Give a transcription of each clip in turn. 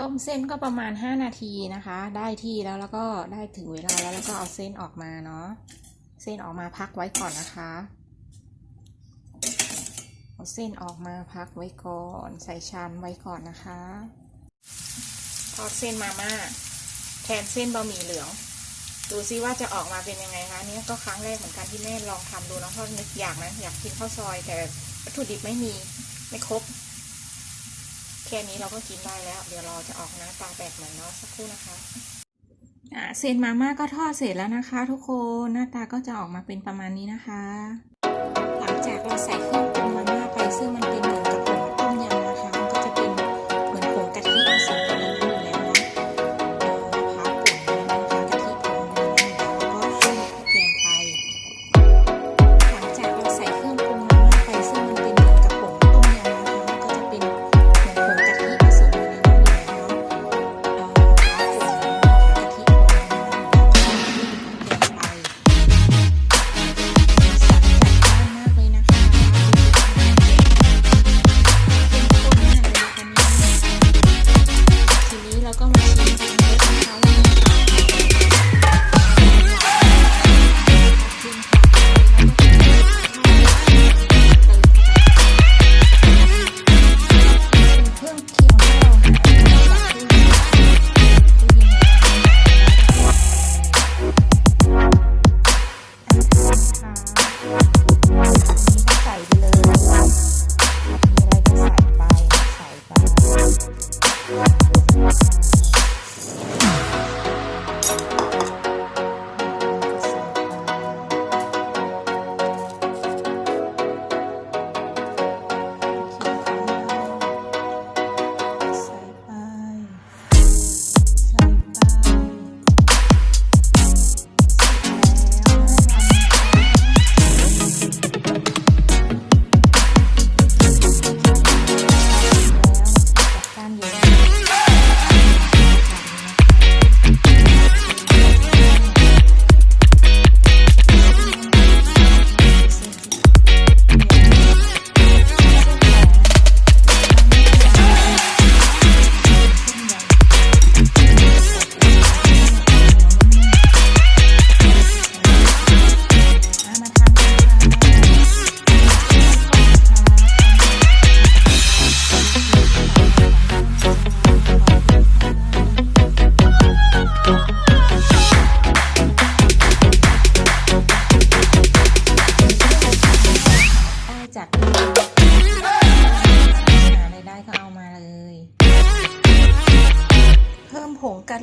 ต้มเส้นก็ประมาณ 5 นาทีนะคะ ได้ที่แล้วแล้วก็ได้ถึงเวลาแล้วแล้วก็เอาเส้นออกมาเนาะเส้นออกมาพักไว้ก่อนนะคะ เอาเส้นออกมาพักไว้ก่อน ใส่ชามไว้ก่อนนะคะทอดเส้นมาม่าแทนเส้นบะหมี่เหลืองดูซิว่าจะออกมาเป็นยังไงคะอันนี่ก็ครั้งแรกเหมือนกันที่แม่ลองทำดูนะเพราะนึกอยากนะอยากกินข้าวซอยแต่วัตถุดิบไม่มีไม่ครบ แค่นี้เราก็กินได้แล้ว เดี๋ยวเราจะออกหน้าตาแบบใหนเนาะสักครู่นะคะอ่าเส้นมาม่าก็ทอดเสร็จแล้วนะคะ ทุกคนหน้าตาก็จะออกมาเป็นประมาณนี้นะคะ หลังจากเราใส่เครื่องปรุงมาม่าไปซึ่งมันเป็นเหมือนกับ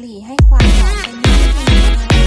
ลีให้ความหอมนเป็นเนื้อเพง